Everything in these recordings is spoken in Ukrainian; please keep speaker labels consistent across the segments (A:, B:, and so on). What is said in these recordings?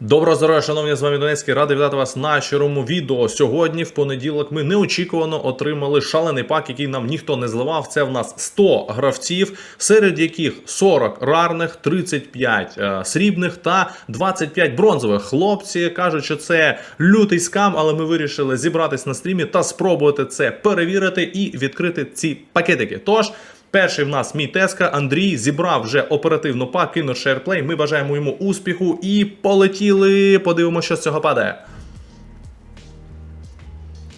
A: Доброго здоров'я, шановні з вами Донецький. Радий вітати вас на щирому відео. Сьогодні, в понеділок, ми неочікувано отримали шалений пак, який нам ніхто не зливав. Це в нас 100 гравців, серед яких 40 рарних, 35 е, срібних та 25 бронзових. Хлопці кажуть, що це лютий скам, але ми вирішили зібратись на стрімі та спробувати це перевірити і відкрити ці пакетики. Тож. Перший в нас мій Теска Андрій зібрав вже оперативно пак, кинув шерплей. Ми бажаємо йому успіху і полетіли. Подивимося, що з цього падає.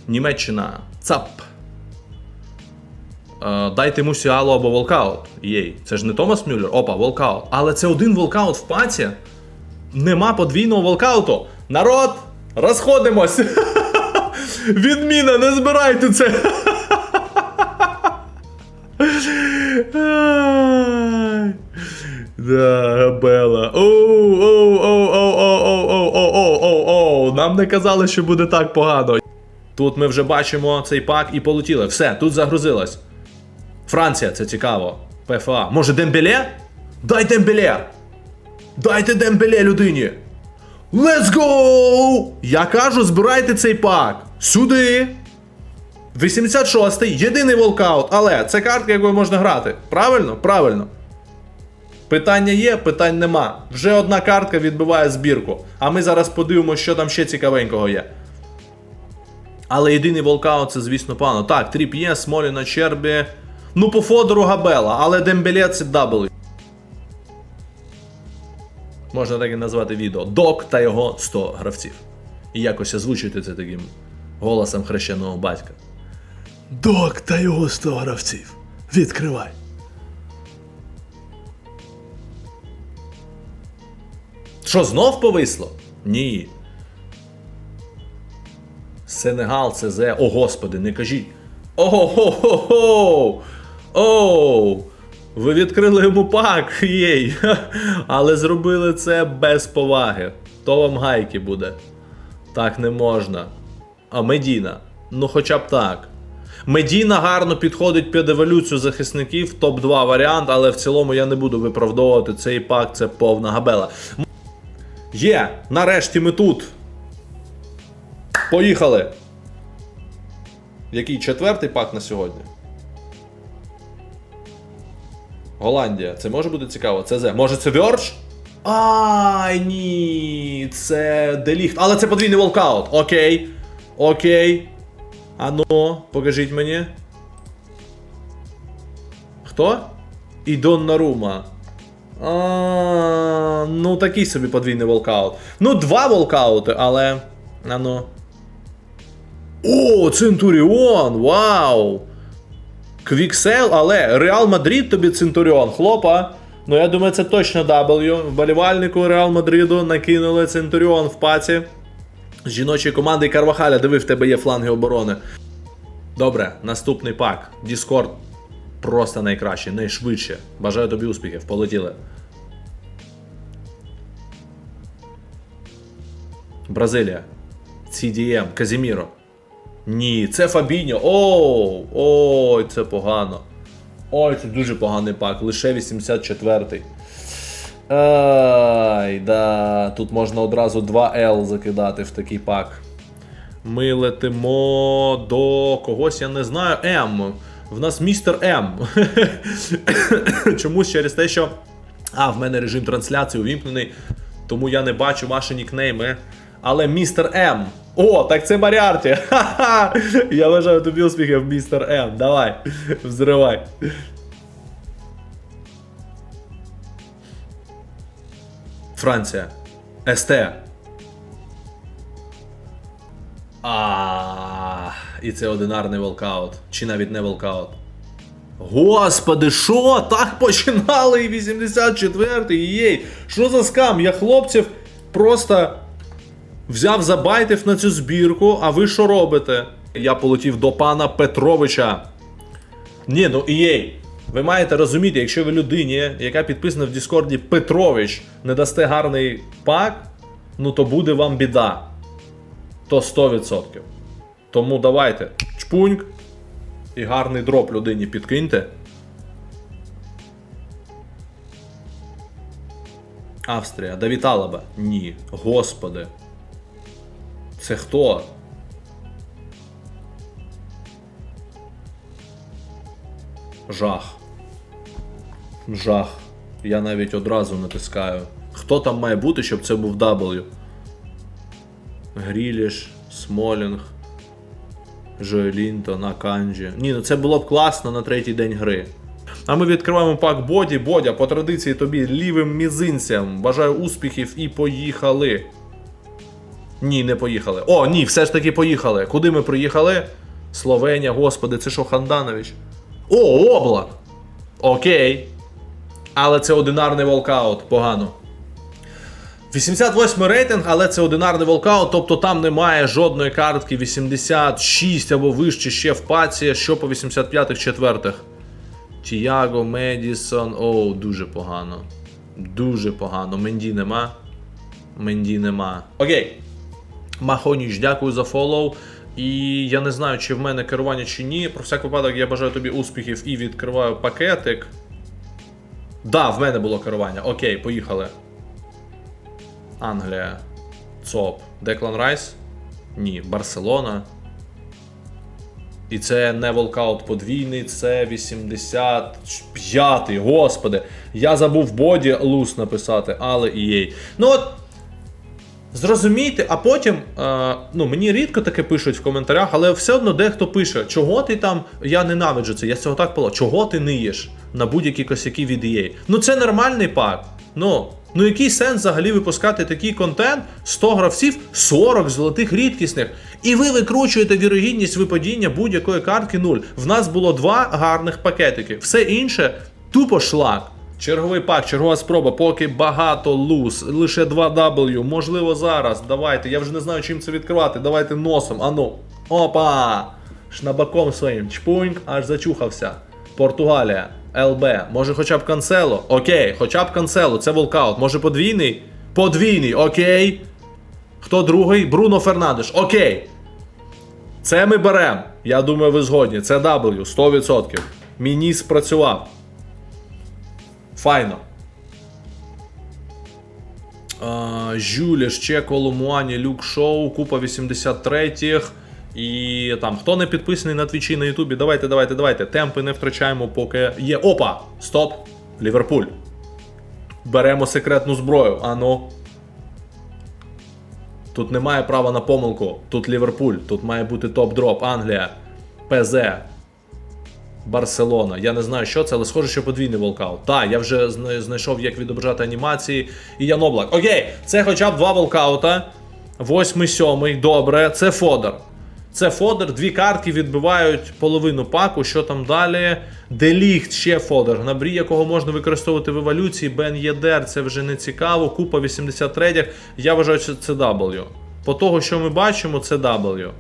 A: Німеччина. ЦАП. Е, дайте Мусіалу або волкаут. Єй, це ж не Томас Мюллер. Опа, волкаут. Але це один волкаут в паці. Нема подвійного волкауту. Народ! Розходимось! Відміна, не збирайте це! Да, Габела. Оу, оу, оу, оу, оу, оу, оу, оу, оу, оу, оу. Нам не казали, що буде так погано. Тут ми вже бачимо цей пак і полетіли. Все, тут загрузилось. Франція, це цікаво. ПФА. Може Дембеле? Дай Дембеле! Дайте Дембеле людині! Let's go! Я кажу, збирайте цей пак. Сюди. 86-й, єдиний волкаут, але це картка, якою можна грати. Правильно? Правильно. Питання є, питань нема. Вже одна картка відбиває збірку. А ми зараз подивимося, що там ще цікавенького є. Але єдиний волкаут це, звісно, погано. Так, Тріп'є, Смоліна, Чербі. Ну, по Фодору Габела, але Дембеле це W. Можна так і назвати відео. Док та його 100 гравців. І якось озвучити це таким голосом хрещеного батька. Док та його 100 гравців. Відкривай. Що, знов повисло? Ні. Сенегал, ЦЗ. О, господи, не кажіть. Ого-го-го-го! Оу! Ви відкрили йому пак, єй. Але зробили це без поваги. То вам гайки буде. Так не можна. А Медіна. Ну хоча б так. Медіна гарно підходить під еволюцію захисників, топ-2 варіант, але в цілому я не буду виправдовувати цей пак, це повна габела. Є, нарешті ми тут. Поїхали. Який четвертий пак на сьогодні? Голландія. Це може бути цікаво. Це Зе. Може це Вьордж? Ай, ні. Це Деліхт. Але це подвійний волкаут. Окей. Окей. Ану, покажіть мені. Хто? І Доннарума. А, ну, такий собі подвійний волкаут. Ну, два волкаути, але. Ану. О, Центуріон! Вау! Квіксел, але Реал Мадрид тобі Центуріон, хлопа. Ну, я думаю, це точно W. Вболівальнику Реал Мадриду накинули Центуріон в паці. Жіночої команди Карвахаля, диви, в тебе є фланги оборони. Добре, наступний пак. Discord просто найкращий, найшвидше. Бажаю тобі успіхів, полетіли. Бразилія. CDM, Казіміро. Ні, це Фабіньо. Оу, ой, це погано. Ой, це дуже поганий пак. Лише 84-й. Ай, да. Тут можна одразу 2L закидати в такий пак. Ми летимо до когось, я не знаю. М. В нас містер М. Чомусь через те, що. А, в мене режим трансляції увімкнений, тому я не бачу ваші нікнейми. Але містер М. О, так це Маріарті. Ха-ха! Я бажаю тобі успіхів, містер М. Давай, взривай. Франція. СТ. А, і це одинарний волкаут. Чи навіть не волкаут. Господи, що? Так починали і 84-й, єй. Що за скам? Я хлопців просто взяв, забайтив на цю збірку, а ви що робите? Я полетів до пана Петровича. Ні, ну єй. Ви маєте розуміти, якщо ви людині, яка підписана в Діскорді Петрович, не дасте гарний пак, ну то буде вам біда. То 100%. Тому давайте. Чпуньк. І гарний дроп людині підкиньте. Австрія. Давід Алаба. Ні. Господи. Це хто? Жах. Жах. Я навіть одразу натискаю. Хто там має бути, щоб це був W? Гріліш, Смолінг, Жоелінтон, Аканджі. Ні, ну це було б класно на третій день гри. А ми відкриваємо пак Боді. Бодя, по традиції тобі лівим мізинцям. Бажаю успіхів і поїхали. Ні, не поїхали. О, ні, все ж таки поїхали. Куди ми приїхали? Словенія, господи, це що Ханданович? О, облак! Окей. Але це одинарний волкаут, погано. 88 рейтинг, але це одинарний волкаут, тобто там немає жодної картки 86 або вище ще в паці, що по 85-х четвертих. Тіаго, Медісон. Оу, дуже погано. Дуже погано. Менді нема. Менді нема. Окей. Махоніч, дякую за фоллоу. І я не знаю, чи в мене керування чи ні. Про всяк випадок я бажаю тобі успіхів і відкриваю пакетик. Да, в мене було керування. Окей, поїхали. Англія. ЦОП. Деклан Райс? Ні. Барселона. І це не волкаут подвійний, це 85-й. Господи. Я забув боді лус написати, але і єй. Ну от. Зрозумійте, а потім, е, ну мені рідко таке пишуть в коментарях, але все одно дехто пише, чого ти там, я ненавиджу це, я цього так пола, чого ти ниєш на будь-які косяки від EA? Ну це нормальний пак. Ну, ну який сенс взагалі випускати такий контент, 100 гравців, 40 золотих рідкісних, і ви викручуєте вірогідність випадіння будь-якої картки 0. В нас було два гарних пакетики, все інше тупо шлак. Черговий пак, чергова спроба, поки багато луз, лише 2 W, можливо зараз. Давайте, я вже не знаю, чим це відкривати. Давайте носом. Ану. Опа! Шнабаком своїм. Чпуньк, аж зачухався. Португалія, ЛБ. Може хоча б канцело? Окей, хоча б канцело, це волкаут. Може подвійний? Подвійний, окей. Хто другий? Бруно Фернандеш. Окей. Це ми беремо. Я думаю, ви згодні. Це W, 100%. Міні спрацював. Файно. А, Жюліш, Чеко, Ломуані, Люк Шоу, Купа 83-х. І там, хто не підписаний на твічі на Ютубі, давайте, давайте, давайте. Темпи не втрачаємо, поки є. Опа! Стоп! Ліверпуль. Беремо секретну зброю. Ану. Тут немає права на помилку. Тут Ліверпуль, тут має бути топ-дроп, Англія, ПЗ, Барселона. Я не знаю, що це, але схоже, що подвійний волкаут. Так, я вже знайшов, як відображати анімації. І Ян Облак. Окей, це хоча б два волкаута. Восьмий, сьомий, добре. Це Фодер. Це Фодер, дві картки відбивають половину паку. Що там далі? Деліхт, ще Фодер. Набрій, якого можна використовувати в еволюції. Бен Єдер, це вже не цікаво. Купа 83 Я вважаю, що це W. По того, що ми бачимо, це W.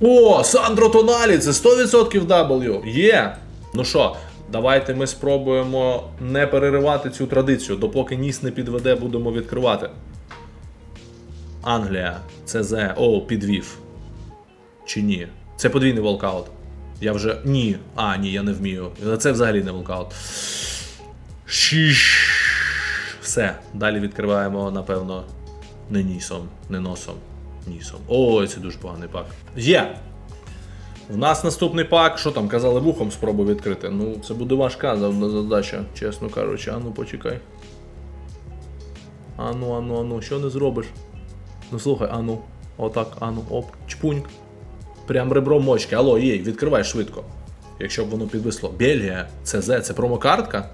A: О, Сандро Тоналі, це 100% W. Є. Ну що, давайте ми спробуємо не переривати цю традицію. Допоки ніс не підведе, будемо відкривати. Англія, ЦЗ. О, підвів. Чи ні? Це подвійний волкаут. Я вже. Ні. А, ні, я не вмію. Це взагалі не волкаут. Шіш. Все. Далі відкриваємо, напевно, не нісом, не носом. Нісом. Ой, це дуже поганий пак. Є! У нас наступний пак. Що там, казали вухом спробую відкрити. Ну, це буде важка задача, чесно кажучи. Ану, почекай. Ану, ану, ану, що не зробиш? Ну слухай, ану. Отак, ану, оп, чпуньк. Прям ребром мочки. Алло, їй, відкривай швидко. Якщо б воно підвисло. Бельгія, ЦЗ, це промокартка?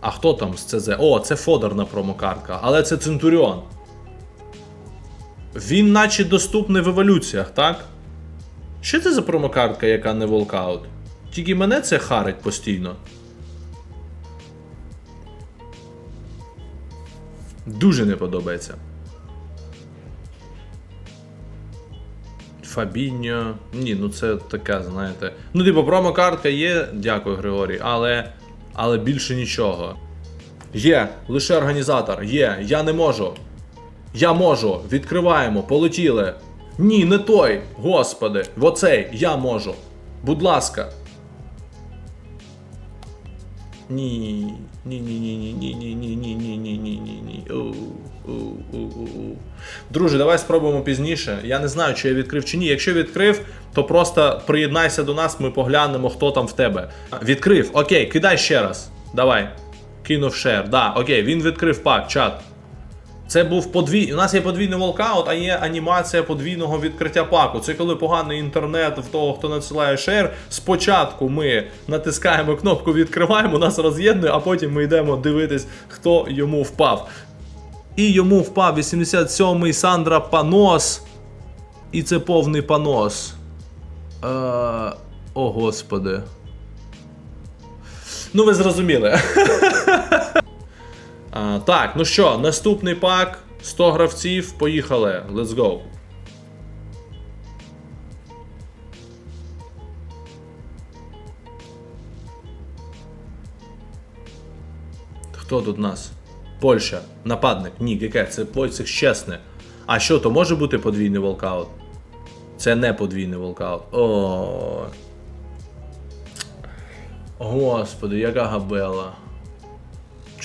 A: А хто там з ЦЗ? О, це Фодорна промокартка, але це Центуріон. Він наче доступний в еволюціях, так? Що це за промокартка, яка не волкаут? Тільки мене це харить постійно. Дуже не подобається. Фабіньо. Ні, ну це така, знаєте. Ну, типу, промокартка є, дякую, Григорій, але. Але більше нічого. Є, лише організатор. Є, я не можу. Я можу. Відкриваємо, полетіли. Ні, не той. Господи, в оцей, я можу. Будь ласка. Ні. Ні, ні, ні, ні, ні, ні, ні, ні, ні, ні, ні, ні, ні. Оу, оу, оу, оу, оу. Друже, давай спробуємо пізніше. Я не знаю, чи я відкрив чи ні. Якщо відкрив, то просто приєднайся до нас, ми поглянемо, хто там в тебе. Відкрив. Окей, кидай ще раз. Давай. Кинув шер. Да, окей, він відкрив пак, чат. Це був подвій. У нас є подвійний волкаут, а є анімація подвійного відкриття паку. Це коли поганий інтернет в того, хто надсилає шер. Спочатку ми натискаємо кнопку відкриваємо, нас роз'єднує, а потім ми йдемо дивитись, хто йому впав. І йому впав 87-й Сандра Панос. І це повний панос. Е, о, господи. Ну, ви зрозуміли. А, так, ну що, наступний пак. 100 гравців. Поїхали. Let's go. Хто тут у нас? Польща. Нападник. Ні, яке? Це Войцех Щесне. А що, то може бути подвійний волкаут? Це не подвійний волкаут. О. Господи, яка габела.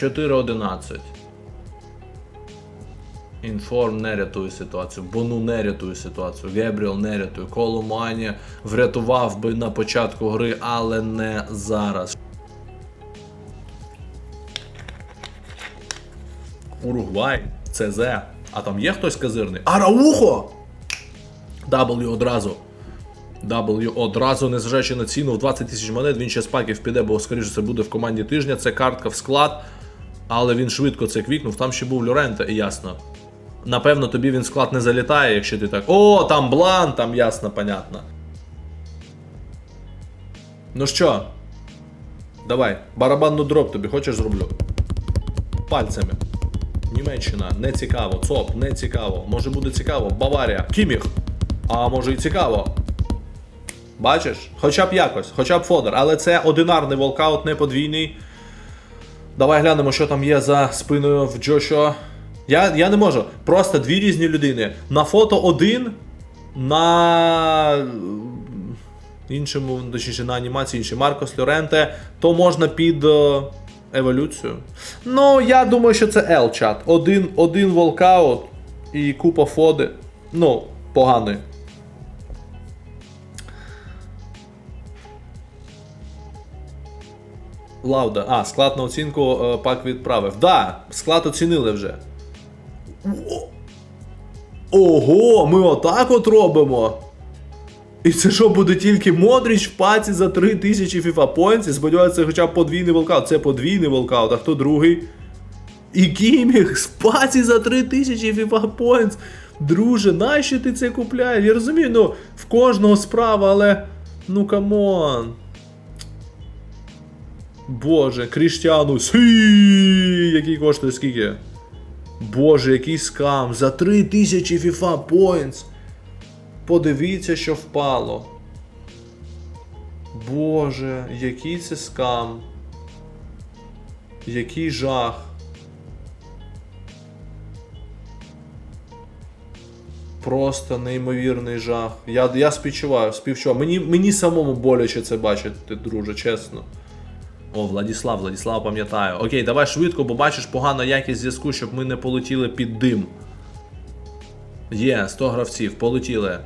A: 4.11. Інформ не рятує ситуацію. Бону не рятує ситуацію. Гебріел не рятує. Коломані врятував би на початку гри, але не зараз. Уругвай, ЦЗ. А там є хтось казирний? Араухо! W одразу. W одразу, незважаючи на ціну в 20 тисяч монет, він ще з паків піде, бо скоріше це буде в команді тижня. Це картка в склад, але він швидко це квікнув. Там ще був Лоренте, і ясно. Напевно, тобі він склад не залітає, якщо ти так. О, там блан, там ясно, понятно. Ну що? Давай, барабанну дроп тобі, хочеш зроблю? Пальцями. Німеччина, не цікаво. ЦОП, не цікаво. Може буде цікаво. Баварія, Кіміх. А може і цікаво. Бачиш? Хоча б якось, хоча б фодер. Але це одинарний волкаут, не подвійний. Давай глянемо, що там є за спиною в Джошуа. Я, я не можу. Просто дві різні людини. На фото один, на іншому, точніше, на анімації інший Маркос Лоренте, то можна під е, еволюцію. Ну, я думаю, що це L-чат. Один, один волкаут і купа фоди. Ну, поганий. Лауда. А, склад на оцінку е, пак відправив. Да, склад оцінили вже. Ого, ми отак от робимо. І це що буде тільки Модріч в паці за 3000 FIFA Points? Сподіваюся, це хоча б подвійний волкаут. Це подвійний волкаут, а хто другий? І Кіміх з паці за 3000 FIFA Points. Друже, нащо ти це купляєш? Я розумію, ну, в кожного справа, але. Ну камон. Боже, Кріштіану, який коштує скільки? Боже, який скам. За 3000 FIFA Points. Подивіться, що впало. Боже, який це скам. Який жах. Просто неймовірний жах. Я, я співчуваю, співчуваю. Мені, мені самому боляче це бачити, друже, чесно. О, Владіслав, Владіслав пам'ятаю. Окей, давай швидко, бо бачиш погана якість зв'язку, щоб ми не полетіли під дим. Є, 100 гравців, полетіли.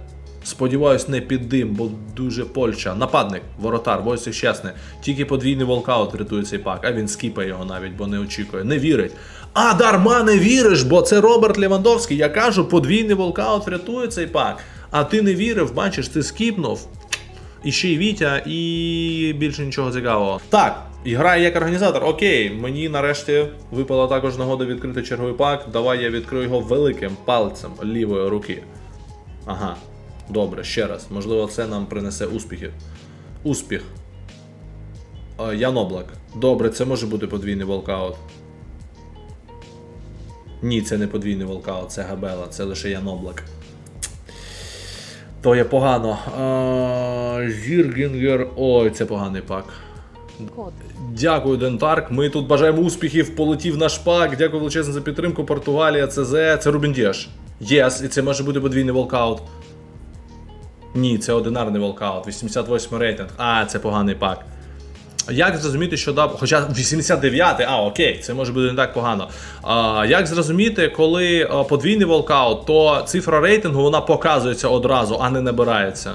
A: Сподіваюсь, не під дим, бо дуже Польща. Нападник, воротар, Войсик чесне. Тільки подвійний волкаут рятує цей пак, а він скіпає його навіть, бо не очікує. Не вірить. А дарма не віриш, бо це Роберт Левандовський. Я кажу, подвійний волкаут врятує цей пак. А ти не вірив, бачиш, ти скіпнув. І ще й Вітя, і більше нічого цікавого. Так, і грає як організатор. Окей, мені нарешті випала також нагода відкрити черговий пак. Давай я відкрию його великим пальцем лівої руки. Ага, добре, ще раз. Можливо, це нам принесе успіхи. Успіх. Е, Ян Облак. Добре, це може бути подвійний волкаут. Ні, це не подвійний волкаут, це Габела, це лише Ян Облак. То є погано. А, Зіргінгер. Ой, це поганий пак.
B: Код.
A: Дякую, Дентарк. Ми тут бажаємо успіхів. Полетів наш пак. Дякую величезно за підтримку. Португалія, ЦЗ. Це Рубін Діаш. Єс, і це може бути подвійний волкаут. Ні, це одинарний волкаут. 88 рейтинг. А, це поганий пак. Як зрозуміти, що даб. Хоча 89, а окей, це може бути не так погано. А, як зрозуміти, коли подвійний волкаут, то цифра рейтингу вона показується одразу, а не набирається.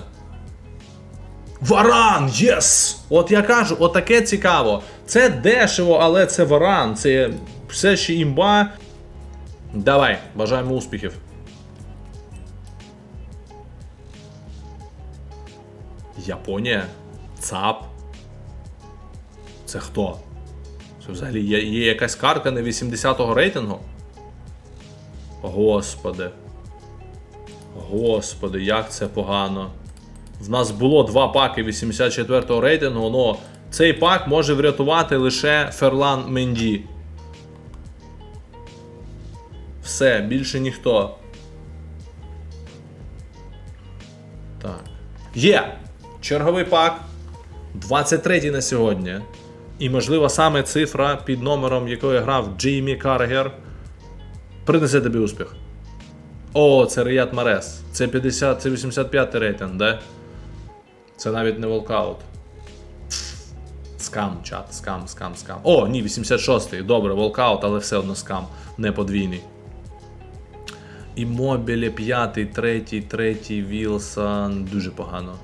A: Варан! Єс! От я кажу, от цікаво. Це дешево, але це варан. Це все ще імба. Давай, бажаємо успіхів. Японія? ЦАП? Це хто? Це взагалі є, є якась картка не 80-го рейтингу? Господи. Господи, як це погано. В нас було два паки 84-го рейтингу, але цей пак може врятувати лише Ферлан Менді. Все, більше ніхто. Так. Є! Черговий пак. 23 на сьогодні. І, можливо, саме цифра під номером, якою грав Джеймі Каргер, принесе тобі успіх. О, це Ріят Марес. Це 50, це 85 рейтинг, да? Це навіть не волкаут. Скам, чат, скам, скам, скам. О, ні, 86-й. Добре, волкаут, але все одно скам, не подвійний. І мобілі 5, 3, 3, Вілсон. Дуже погано.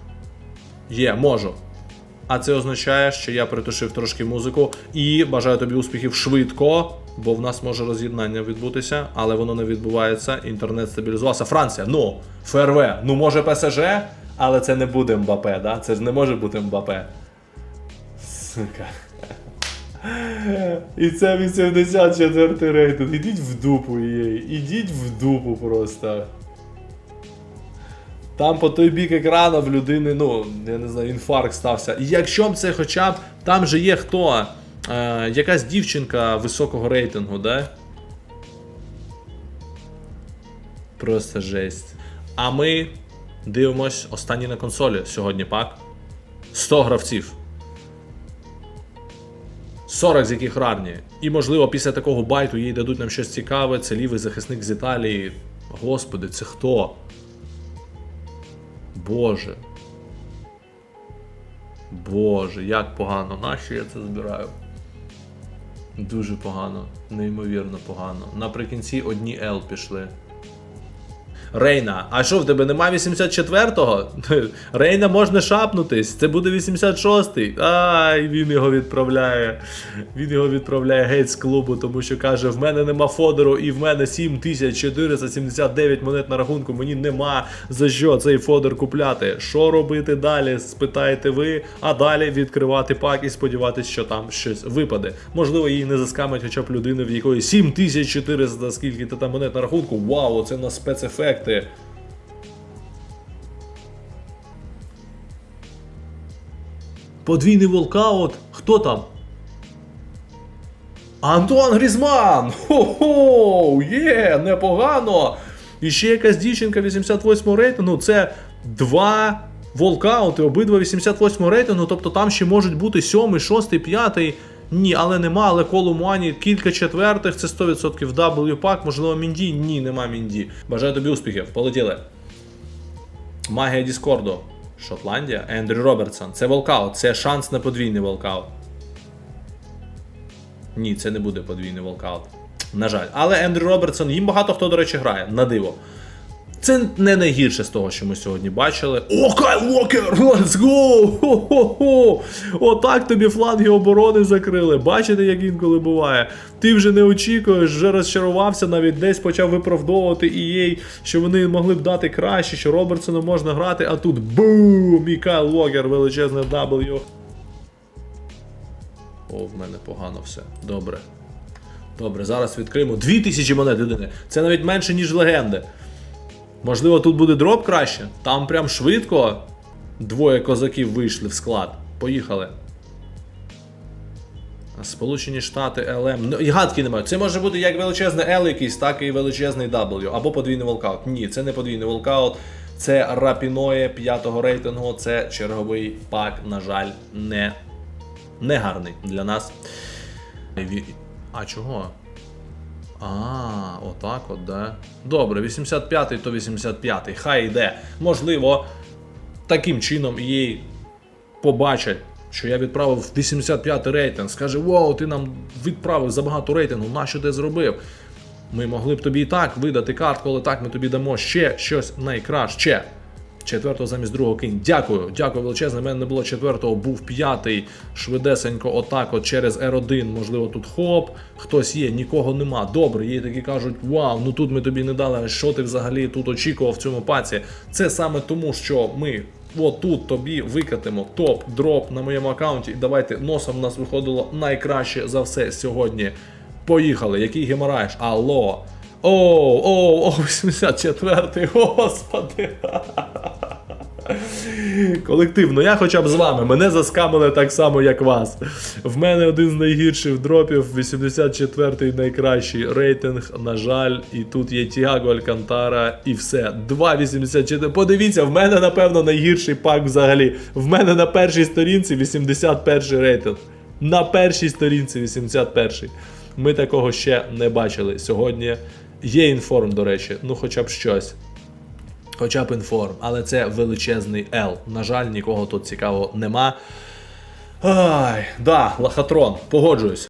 A: Є, можу. А це означає, що я притушив трошки музику і бажаю тобі успіхів швидко, бо в нас може роз'єднання відбутися, але воно не відбувається. Інтернет стабілізувався. Франція, ну, ФРВ, ну може ПСЖ, але це не буде Мбапе, да? Це ж не може бути Мбапе. Сука. І це 84 рейтинг. Ідіть в дупу їй. Ідіть в дупу просто. Там по той бік екрану в людини, ну, я не знаю, інфаркт стався. І якщо б це хоча б. Там же є хто? Е, якась дівчинка високого рейтингу, да? Просто жесть. А ми дивимось останні на консолі сьогодні, пак. 100 гравців. 40 з яких рарні. І можливо після такого байту їй дадуть нам щось цікаве. Це лівий захисник з Італії. Господи, це хто? Боже. Боже, як погано. Нащо я це збираю? Дуже погано, неймовірно погано. Наприкінці одні L пішли. Рейна, а що в тебе нема 84-го? Рейна можна шапнутись, це буде 86-й. Ай, він його відправляє. Він його відправляє геть з клубу, тому що каже: в мене нема фодеру і в мене 7479 монет на рахунку. Мені нема за що цей фодер купляти. Що робити далі? Спитаєте ви, а далі відкривати пак і сподіватися, що там щось випаде. Можливо, її не заскамить хоча б людини, в якої 7400 скільки то там монет на рахунку. Вау, це на спецефекти. Подвійний волкаут. Хто там? Антуан Грізман! Хо-хо! Є, непогано! І ще якась дівчинка 88 рейтингу. Це два волкаути, обидва 88 рейтингу, тобто там ще можуть бути 7, 6, 5. Ні, але нема, але коло Муані кілька четвертих, це 100% W пак, можливо, Мінді? Ні, нема Мінді. Бажаю тобі успіхів. Полетіли. Магія Діскорду. Шотландія. Ендрю Робертсон. Це волкаут, це шанс на подвійний волкаут. Ні, це не буде подвійний волкаут. На жаль. Але Ендрю Робертсон, їм багато хто, до речі, грає, на диво. Це не найгірше з того, що ми сьогодні бачили. О, Кайл Уокер! Let's go! Хо-хо-хо! Отак тобі фланги оборони закрили. Бачите, як інколи буває. Ти вже не очікуєш, вже розчарувався, навіть десь почав виправдовувати EA, що вони могли б дати краще, що Робертсону можна грати, а тут бум! І Кайл Уокер, величезне W. О, в мене погано все. Добре. Добре, зараз відкриємо. 2000 монет людини. Це навіть менше, ніж легенди. Можливо, тут буде дроп краще. Там прям швидко двоє козаків вийшли в склад. Поїхали. Сполучені Штати ЛМ. Ну, і гадки немає. Це може бути як величезний L якийсь, так і величезний W. Або подвійний волкаут. Ні, це не подвійний волкаут. Це рапіноє п'ятого рейтингу. Це черговий пак, на жаль, не, не гарний для нас. А чого? А, отак от, да. Добре, 85-й то 85-й. Хай йде. Можливо, таким чином їй побачать, що я відправив 85-й рейтинг. Скаже, вау, ти нам відправив забагато рейтингу, нащо ти зробив? Ми могли б тобі і так видати картку, але так ми тобі дамо ще щось найкраще. Четвертого замість другого кинь. Дякую, дякую величезне. У мене не було четвертого, був п'ятий. Швидесенько, отак, от через R1, можливо, тут хоп, хтось є, нікого нема. Добре, є такі кажуть, вау, ну тут ми тобі не дали. а Що ти взагалі тут очікував в цьому паці? Це саме тому, що ми. От тут тобі викатимо топ-дроп на моєму аккаунті. Давайте носом в нас виходило найкраще за все сьогодні. Поїхали, який гемораж? Алло. Оу, оу, оу, 84-й, господи. Колективно, я хоча б з вами. Мене заскамили так само, як вас. В мене один з найгірших дропів, 84-й найкращий рейтинг. На жаль, і тут є Тіаго Алькантара, і все. 2,84. Подивіться, в мене, напевно, найгірший пак взагалі. В мене на першій сторінці 81 рейтинг. На першій сторінці 81. Ми такого ще не бачили. Сьогодні є інформ, до речі, ну хоча б щось. Хоча б інформ, але це величезний L. На жаль, нікого тут цікавого нема. Ай, да, лохотрон, погоджуюсь.